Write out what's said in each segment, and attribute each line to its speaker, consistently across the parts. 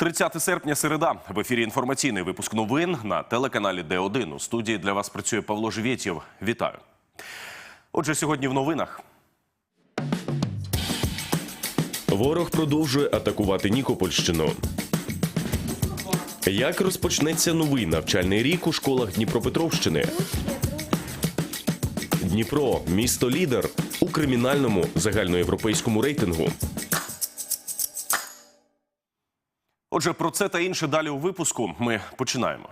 Speaker 1: 30 серпня, середа. В ефірі інформаційний випуск новин на телеканалі Д1. У студії для вас працює Павло Живєтєв. Вітаю. Отже, сьогодні в новинах. Ворог продовжує атакувати Нікопольщину. Як розпочнеться новий навчальний рік у школах Дніпропетровщини? Дніпро місто лідер у кримінальному загальноєвропейському рейтингу. Отже, про це та інше далі у випуску. Ми починаємо.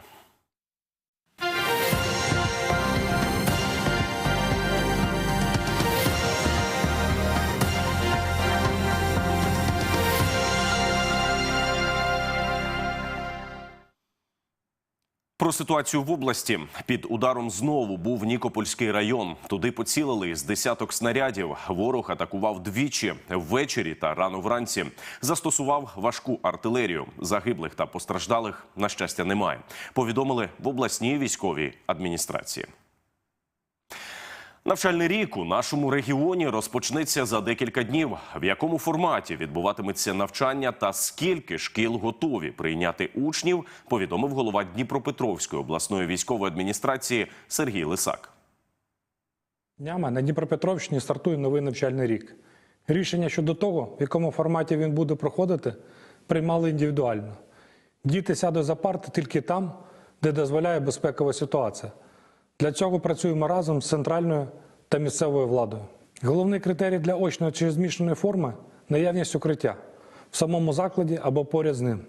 Speaker 1: Про ситуацію в області під ударом знову був Нікопольський район. Туди поцілили з десяток снарядів. Ворог атакував двічі ввечері та рано вранці. Застосував важку артилерію. Загиблих та постраждалих на щастя немає. Повідомили в обласній військовій адміністрації. Навчальний рік у нашому регіоні розпочнеться за декілька днів. В якому форматі відбуватиметься навчання та скільки шкіл готові прийняти учнів, повідомив голова Дніпропетровської обласної військової адміністрації Сергій Лисак.
Speaker 2: Днями на Дніпропетровщині стартує новий навчальний рік. Рішення щодо того, в якому форматі він буде проходити, приймали індивідуально. Діти сядуть за парти тільки там, де дозволяє безпекова ситуація. Для цього працюємо разом з центральною та місцевою владою. Головний критерій для очної чи змішаної форми наявність укриття в самому закладі або поряд з ним.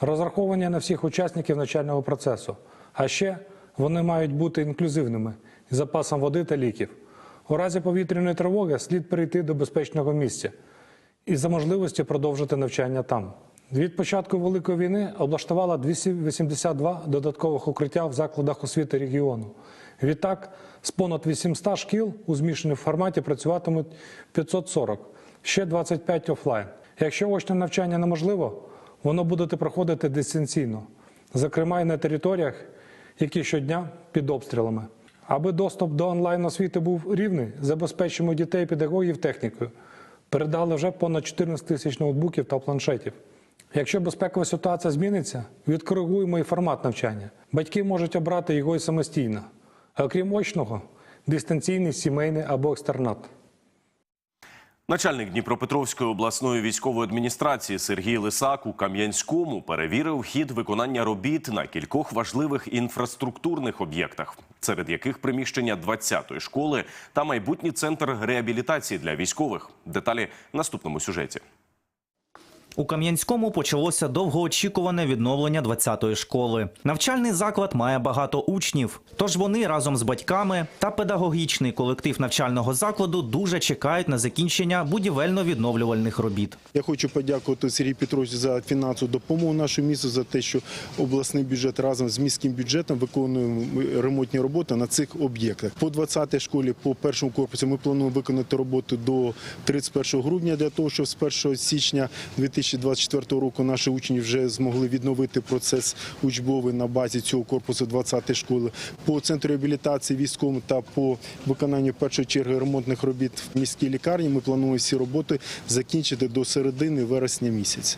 Speaker 2: Розраховування на всіх учасників навчального процесу. А ще вони мають бути інклюзивними з запасом води та ліків. У разі повітряної тривоги слід перейти до безпечного місця і за можливості продовжити навчання там. Від початку Великої війни облаштувала 282 додаткових укриття в закладах освіти регіону. Відтак, з понад 800 шкіл у змішаному форматі працюватимуть 540, ще 25 офлайн. Якщо очне навчання неможливо, воно буде проходити дистанційно, зокрема і на територіях, які щодня під обстрілами. Аби доступ до онлайн освіти був рівний, забезпечимо дітей, педагогів технікою. Передали вже понад 14 тисяч ноутбуків та планшетів. Якщо безпекова ситуація зміниться, відкоригуємо і формат навчання. Батьки можуть обрати його і самостійно. А окрім очного, дистанційний, сімейний або екстернат.
Speaker 1: Начальник Дніпропетровської обласної військової адміністрації Сергій Лисак у Кам'янському перевірив хід виконання робіт на кількох важливих інфраструктурних об'єктах, серед яких приміщення 20-ї школи та майбутній центр реабілітації для військових. Деталі в наступному сюжеті.
Speaker 3: У Кам'янському почалося довгоочікуване відновлення 20-ї школи. Навчальний заклад має багато учнів, тож вони разом з батьками та педагогічний колектив навчального закладу дуже чекають на закінчення будівельно-відновлювальних робіт.
Speaker 4: Я хочу подякувати Сергію Петровичу за фінансову допомогу нашому місту, за те, що обласний бюджет разом з міським бюджетом виконує ремонтні роботи на цих об'єктах. По 20-й школі, по першому корпусу, ми плануємо виконати роботу до 31 грудня для того, щоб з 1 січня 2024 року наші учні вже змогли відновити процес учбовий на базі цього корпусу 20-ї школи. По центру реабілітації військовим та по виконанню першої черги ремонтних робіт в міській лікарні ми плануємо всі роботи закінчити до середини вересня місяця.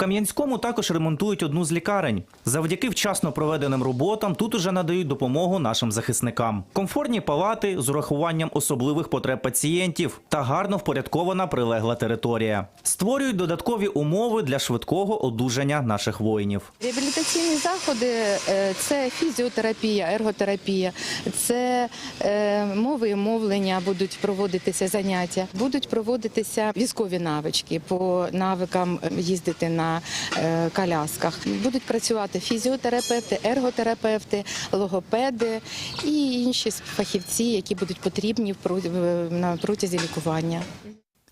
Speaker 3: Кам'янському також ремонтують одну з лікарень. Завдяки вчасно проведеним роботам тут уже надають допомогу нашим захисникам. Комфортні палати з урахуванням особливих потреб пацієнтів та гарно впорядкована прилегла територія. Створюють додаткові умови для швидкого одужання наших воїнів.
Speaker 5: Реабілітаційні заходи е, це фізіотерапія, ерготерапія, це е, мови і мовлення будуть проводитися заняття, будуть проводитися військові навички по навикам їздити на е, колясках. Будуть працювати фізіотерапевти, ерготерапевти, логопеди і інші фахівці, які будуть потрібні на протязі лікування.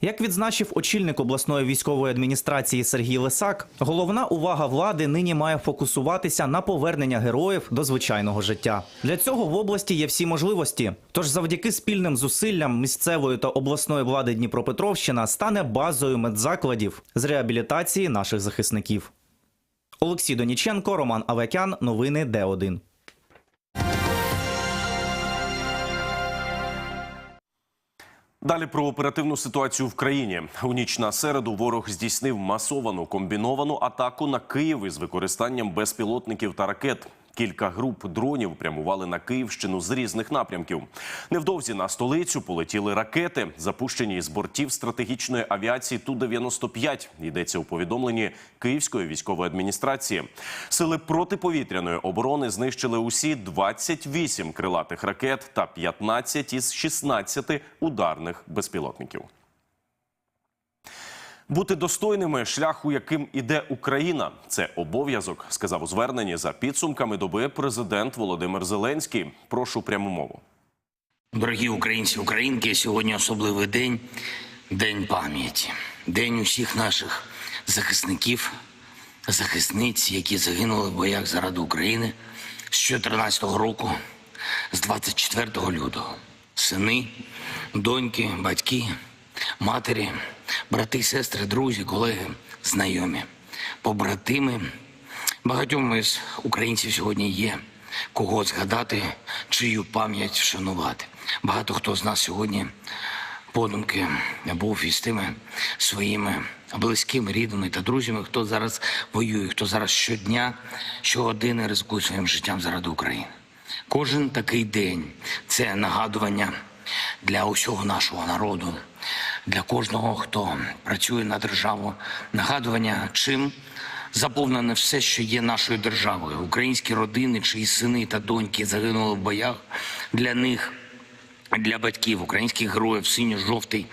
Speaker 3: Як відзначив очільник обласної військової адміністрації Сергій Лисак, головна увага влади нині має фокусуватися на повернення героїв до звичайного життя. Для цього в області є всі можливості. Тож, завдяки спільним зусиллям місцевої та обласної влади Дніпропетровщина стане базою медзакладів з реабілітації наших захисників. Олексій Доніченко, Роман Авекян. Новини Д1.
Speaker 1: Далі про оперативну ситуацію в країні. У ніч на середу ворог здійснив масовану комбіновану атаку на Київ із використанням безпілотників та ракет. Кілька груп дронів прямували на Київщину з різних напрямків. Невдовзі на столицю полетіли ракети, запущені з бортів стратегічної авіації Ту-95. Йдеться у повідомленні Київської військової адміністрації. Сили протиповітряної оборони знищили усі 28 крилатих ракет та 15 із 16 ударних безпілотників. Бути достойними шляху, яким іде Україна, це обов'язок, сказав у зверненні за підсумками доби президент Володимир Зеленський. Прошу пряму мову.
Speaker 6: Дорогі українці, українки, сьогодні особливий день день пам'яті, день усіх наших захисників, захисниць, які загинули в боях заради України з 2014 року, з 24 лютого. Сини, доньки, батьки, матері, брати, сестри, друзі, колеги, знайомі, побратими. Багатьом із українців сьогодні є кого згадати, чию пам'ять вшанувати. Багато хто з нас сьогодні подумки був із тими своїми близькими, рідними та друзями, хто зараз воює, хто зараз щодня, щогодини ризикує своїм життям заради України. Кожен такий день це нагадування для усього нашого народу, для кожного, хто працює на державу, нагадування, чим заповнене все, що є нашою державою. Українські родини, чиї сини та доньки загинули в боях. Для них, для батьків, українських героїв, синьо-жовтий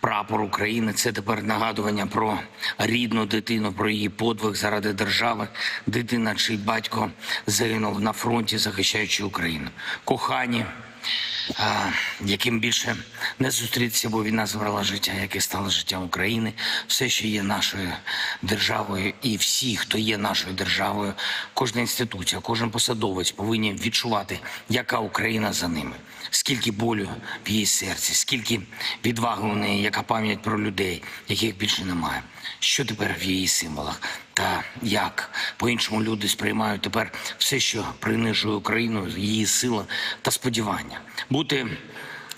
Speaker 6: прапор України. Це тепер нагадування про рідну дитину, про її подвиг заради держави. Дитина, чий батько загинув на фронті, захищаючи Україну. Кохані, яким більше не зустрітися, бо війна забрала життя, яке стало життям України, все, що є нашою державою, і всі, хто є нашою державою, кожна інституція, кожен посадовець повинні відчувати, яка Україна за ними, скільки болю в її серці, скільки відваги у неї, яка пам'ять про людей, яких більше немає. Що тепер в її символах? Та як по-іншому люди сприймають тепер все, що принижує Україну, її сила та сподівання. Бути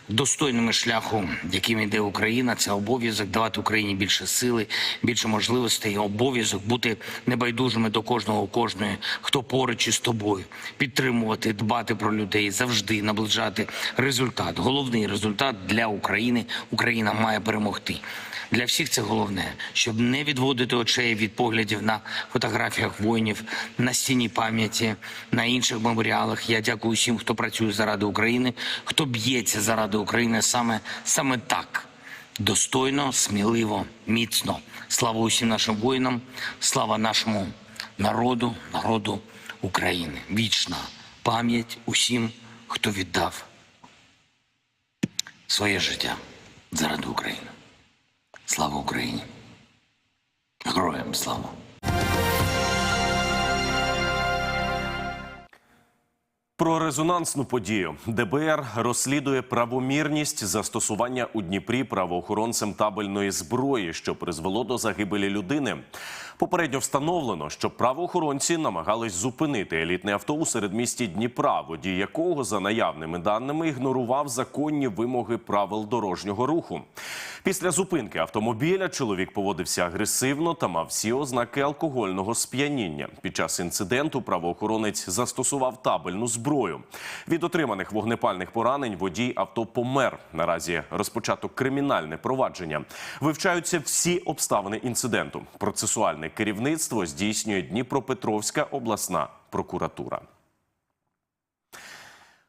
Speaker 6: достойними шляху, яким йде Україна, це обов'язок давати Україні більше сили, більше можливостей, обов'язок бути небайдужими до кожного, кожної, хто поруч із тобою, підтримувати, дбати про людей, завжди наближати результат. Головний результат для України. Україна має перемогти. Для всіх це головне, щоб не відводити очей від поглядів на фотографіях воїнів, на стіні пам'яті, на інших меморіалах. Я дякую всім, хто працює заради України, хто б'ється заради України саме, саме так. Достойно, сміливо, міцно. Слава усім нашим воїнам, слава нашому народу, народу України. Вічна пам'ять усім, хто віддав своє життя заради України. Слава Україні! Героям слава!
Speaker 1: Про резонансну подію ДБР розслідує правомірність застосування у Дніпрі правоохоронцем табельної зброї, що призвело до загибелі людини. Попередньо встановлено, що правоохоронці намагались зупинити елітний автобус серед місті Дніпра, водій якого, за наявними даними, ігнорував законні вимоги правил дорожнього руху. Після зупинки автомобіля чоловік поводився агресивно та мав всі ознаки алкогольного сп'яніння. Під час інциденту правоохоронець застосував табельну зброю. Від отриманих вогнепальних поранень водій авто помер. Наразі розпочато кримінальне провадження. Вивчаються всі обставини інциденту. Процесуальне керівництво здійснює Дніпропетровська обласна прокуратура.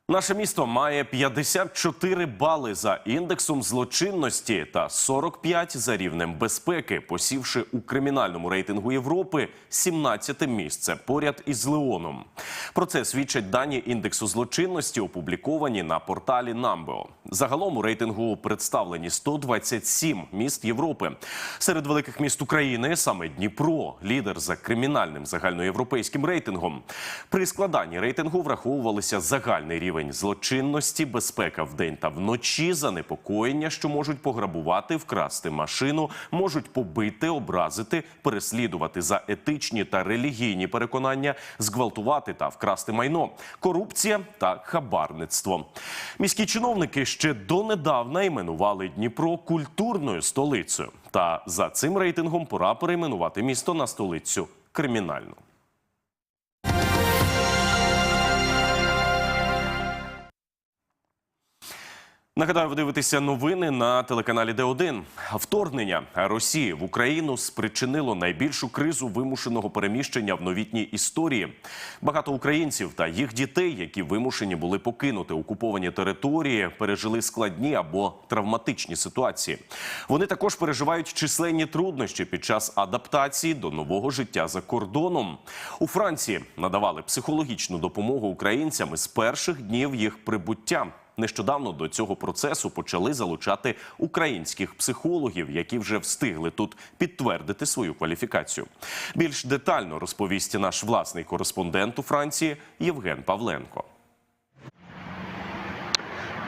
Speaker 1: Наше місто має 54 бали за індексом злочинності та 45 за рівнем безпеки, посівши у кримінальному рейтингу Європи 17 місце поряд із Леоном. Про це свідчать дані індексу злочинності, опубліковані на порталі Намбео. Загалом у рейтингу представлені 127 міст Європи. Серед великих міст України саме Дніпро, лідер за кримінальним загальноєвропейським рейтингом. При складанні рейтингу враховувалися загальний рівень рівень злочинності, безпека вдень та вночі, занепокоєння, що можуть пограбувати, вкрасти машину, можуть побити, образити, переслідувати за етичні та релігійні переконання, зґвалтувати та вкрасти майно, корупція та хабарництво. Міські чиновники ще донедавна іменували Дніпро культурною столицею. Та за цим рейтингом пора перейменувати місто на столицю кримінальну. Нагадаю, ви дивитеся новини на телеканалі Д1. Вторгнення Росії в Україну спричинило найбільшу кризу вимушеного переміщення в новітній історії. Багато українців та їх дітей, які вимушені були покинути окуповані території, пережили складні або травматичні ситуації. Вони також переживають численні труднощі під час адаптації до нового життя за кордоном. У Франції надавали психологічну допомогу українцям із перших днів їх прибуття. Нещодавно до цього процесу почали залучати українських психологів, які вже встигли тут підтвердити свою кваліфікацію. Більш детально розповість наш власний кореспондент у Франції Євген Павленко.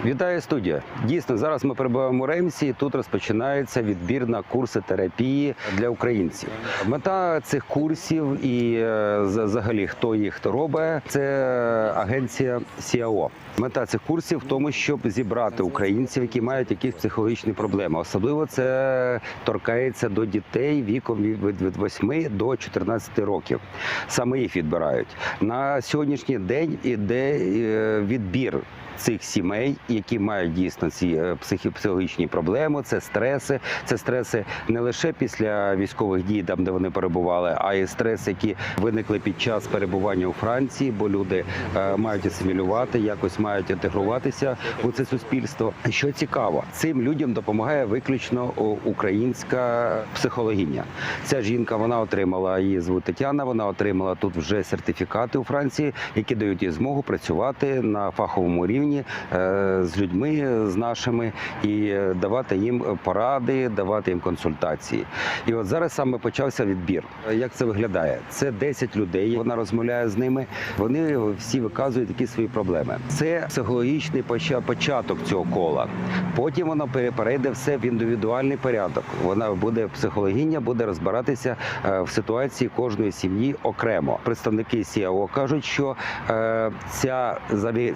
Speaker 7: Вітаю студія. Дійсно, зараз ми перебуваємо у Ремсі. Тут розпочинається відбір на курси терапії для українців. Мета цих курсів і е, взагалі хто їх робить, це агенція СІАО. Мета цих курсів в тому, щоб зібрати українців, які мають якісь психологічні проблеми. Особливо це торкається до дітей віком від від- від 8 до 14 років. Саме їх відбирають на сьогоднішній день. Іде е, відбір цих сімей, які мають дійсно ці е, психологічні проблеми, це стреси. Це стреси не лише після військових дій, там де вони перебували, а й стреси, які виникли під час перебування у Франції, бо люди е, мають асимілювати, якось мають інтегруватися у це суспільство. Що цікаво, цим людям допомагає виключно українська психологиня. Ця жінка вона отримала її звуть Тетяна. Вона отримала тут вже сертифікати у Франції, які дають їй змогу працювати на фаховому рівні е, з людьми, з нашими, і давати їм поради, давати їм консультації. І от зараз саме почався відбір. Як це виглядає? Це 10 людей. Вона розмовляє з ними. Вони всі виказують які свої проблеми. Це психологічний поча- початок цього кола. Потім воно пере- перейде все в індивідуальний порядок. Вона буде психологиня, буде розбиратися е, в ситуації кожної сім'ї окремо. Представники СІАО кажуть, що е, ця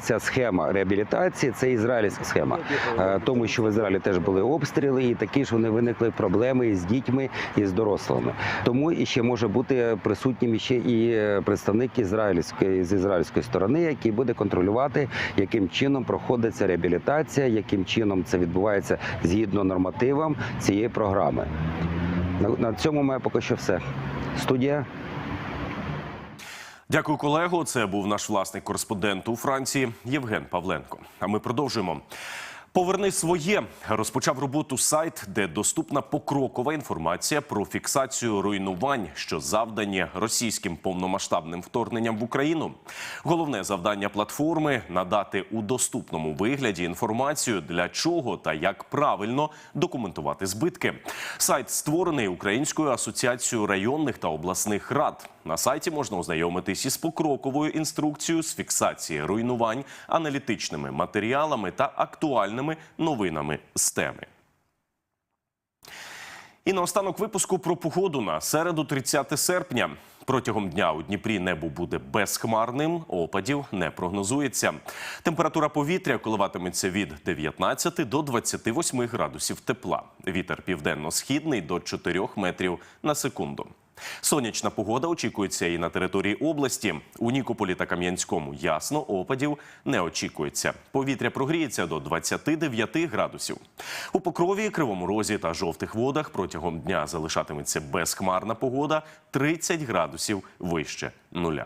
Speaker 7: ця схема реабілітації це ізраїльська схема, Е, тому що в Ізраїлі теж були обстріли, і такі ж вони виникли проблеми із дітьми і з дорослими. Тому і ще може бути присутнім ще і представник ізраїльської з ізраїльської сторони, який буде контролювати, яким чином проходиться реабілітація, яким чином це відбувається згідно нормативам цієї програми. На, цьому має поки що все. Студія.
Speaker 1: Дякую, колего. Це був наш власний кореспондент у Франції Євген Павленко. А ми продовжуємо. Поверни своє розпочав роботу сайт, де доступна покрокова інформація про фіксацію руйнувань, що завдані російським повномасштабним вторгненням в Україну. Головне завдання платформи надати у доступному вигляді інформацію для чого та як правильно документувати збитки. Сайт створений Українською асоціацією районних та обласних рад. На сайті можна ознайомитись із покроковою інструкцією з фіксації руйнувань, аналітичними матеріалами та актуальними новинами з теми. І наостанок випуску про погоду на середу 30 серпня. Протягом дня у Дніпрі небо буде безхмарним, опадів не прогнозується. Температура повітря коливатиметься від 19 до 28 градусів тепла. Вітер південно-східний до 4 метрів на секунду. Сонячна погода очікується і на території області. У Нікополі та Кам'янському ясно, опадів не очікується. Повітря прогріється до 29 градусів. У Покрові, Кривому Розі та жовтих водах протягом дня залишатиметься безхмарна погода 30 градусів вище нуля.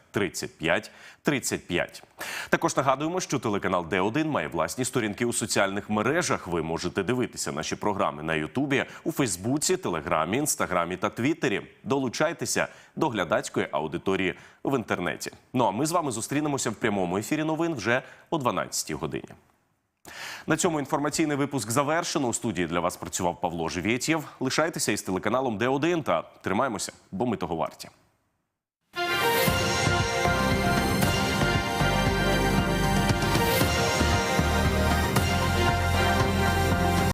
Speaker 1: 35 35. Також нагадуємо, що телеканал Д1 має власні сторінки у соціальних мережах. Ви можете дивитися наші програми на Ютубі, у Фейсбуці, Телеграмі, Інстаграмі та Твіттері. Долучайтеся до глядацької аудиторії в інтернеті. Ну а ми з вами зустрінемося в прямому ефірі новин вже о 12 годині. На цьому інформаційний випуск завершено. У студії для вас працював Павло Живєтєв. Лишайтеся із телеканалом Д1 та тримаємося, бо ми того варті.